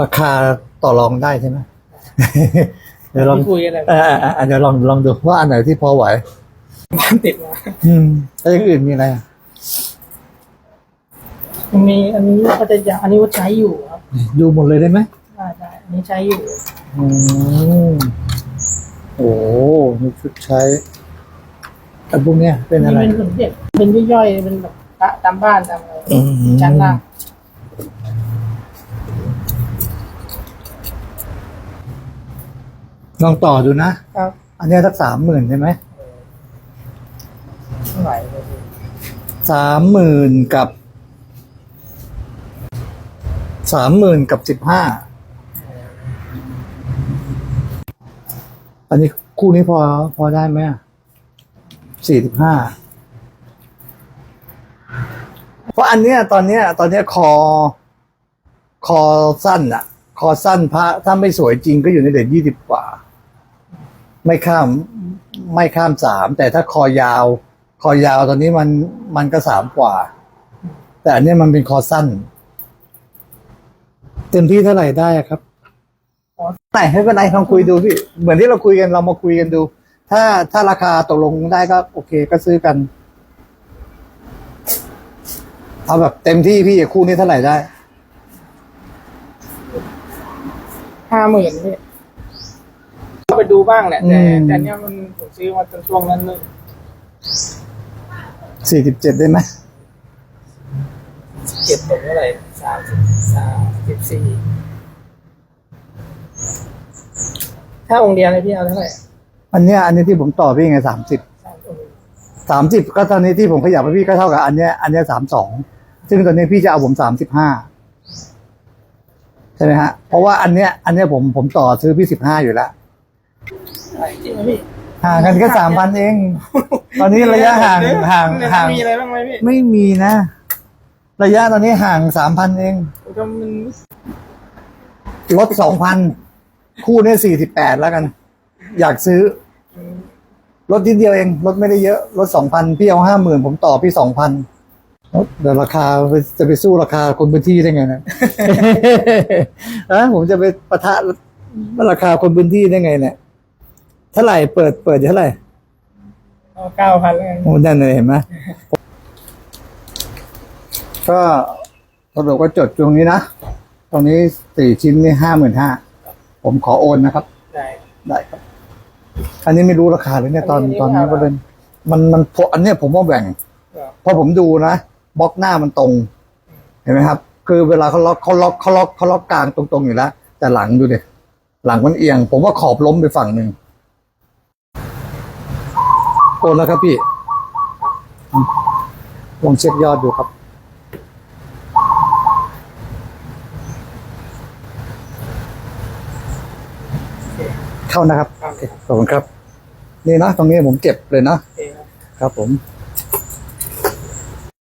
ราคาต่อรองได้ใช่ไหม เดี๋ยวลองที่คุยกันเลยเออเออเออเดี๋ยวลองลองดูว่าอันไหนที่พอไหว บ้านติดมาอืมแล้วอย่างอื่นมีอะไรอะมันมีอันนี้ก็จะยาอันนี้ว่าใช้อยู่ครับดูหมดเลยได้ไหมได้ได้อันนี้ใช้อยู่อืมโอ้มีชุดใช้แต่พวกเนี้ยเป็นนี่อะไรเป็นสมเด็จเป็นย่อยๆเป็นแบบพระตามบ้านตามอะไรอืม ชั้นล่าง ลองต่อดูนะ ครับ อันเนี้ยสักสามหมื่นใช่ไหมเท่าไหร่เลยพี่สามหมื่นกับสามหมื่นกับสิบห้าอันนี้คู่นี้พอพอได้ไหมสี่สิบห้าเพราะอันเนี้ยตอนเนี้ย ตอนเนี้ยคอ คอสั้นอะคอสั้นพระถ้าไม่สวยจริงก็อยู่ในเด็ดยี่สิบกว่า ไม่ข้ามไม่ข้ามสามแต่ถ้าคอยาว คอยาวตอนนี้มันมันก็สามกว่า แต่อันเนี้ยมันเป็นคอสั้น เต็มที่เท่าไหร่ได้อะครับไหนไม่เป็นไรลองคุยดูพี่ เหมือนที่เราคุยกันเรามาคุยกันดู ถ้าถ้าราคาตกลงได้ก็ โอเคก็ซื้อกัน เอาแบบเต็มที่พี่คู่นี้เท่าไหร่ได้ห้าหมื่นพี่ก็ไป ดูบ้างแหละแต่อืม แต่เนี้ยมันผมซื้อมาตอนช่วงนั้นเลยสี่สิบเจ็ดได้ไหมเก็บตกเท่าไหร่สามสิบสามสิบสี่ถ้าองค์เดียวเลยพี่เอาเท่าไหร่อันเนี้ยอันนี้ที่ผมต่อพี่ไงสามสิบสามองค์สามสิบก็ตอนนี้ที่ผมขยับไปพี่ก็เท่ากับอันเนี้ยอันเนี้ยสามสองซึ่งตอนนี้พี่จะเอาผมสามสิบห้าใช่ไหมฮะเพราะว่าอันเนี้ยอันเนี้ยผมผมต่อซื้อพี่สิบห้าอยู่แล้วอะไร จริงไหมพี่ห่างกันแค่สามพันเอง ตอนนี้ระยะห่างห่างห่างมีอะไรบ้างไหมพี่ไม่มีนะ ระยะตอนนี้ห่างสามพันเองผมก็มันลดสองพันคู่เนี่ยสี่สิบแปดแล้วกัน อยากซื้อลดนิดเดียวเองลดไม่ได้เยอะลดสองพันพี่เอาห้าหมื่นผมต่อพี่สองพันเดี๋ยวราคาจะไปสู้ราคาคนพื้นที่ได้ไงนะอะผมจะไปปะทะราคาคนพื้นที่ได้ไงเนี่ย เท่าไหร่เปิดเปิดเท่าไหร่เอาเก้าพันแล้วกันโอ้นั่นเลยเห็นไหมก็สรุปก็จดตรงนี้นะ ตรงนี้สี่ชิ้นนี่ห้าหมื่นห้า ผมขอโอนนะครับ ได้ได้ครับ อันนี้ไม่รู้ราคาเลยเนี่ยตอนอันนี้ตอนนี้ไม่ก็รู้เลยมันมันพออันเนี้ยผมว่าแบ่งครับเพราะผมดูนะบล็อกหน้ามันตรง เห็นไหมครับ คือเวลาเขาล็อกเขาล็อกเขาล็อกเขาล็อกกลางตรงๆอยู่แล้วแต่หลังดูดิหลังมันเอียง ผมว่าขอบล้มไปฝั่งหนึ่ง โอนแล้วครับพี่ลองเช็คยอดดูครับ เข้านะครับโอเคขอบคุณครับ นี่นะตรงนี้ผมเก็บเลยนะโอเคครับครับผม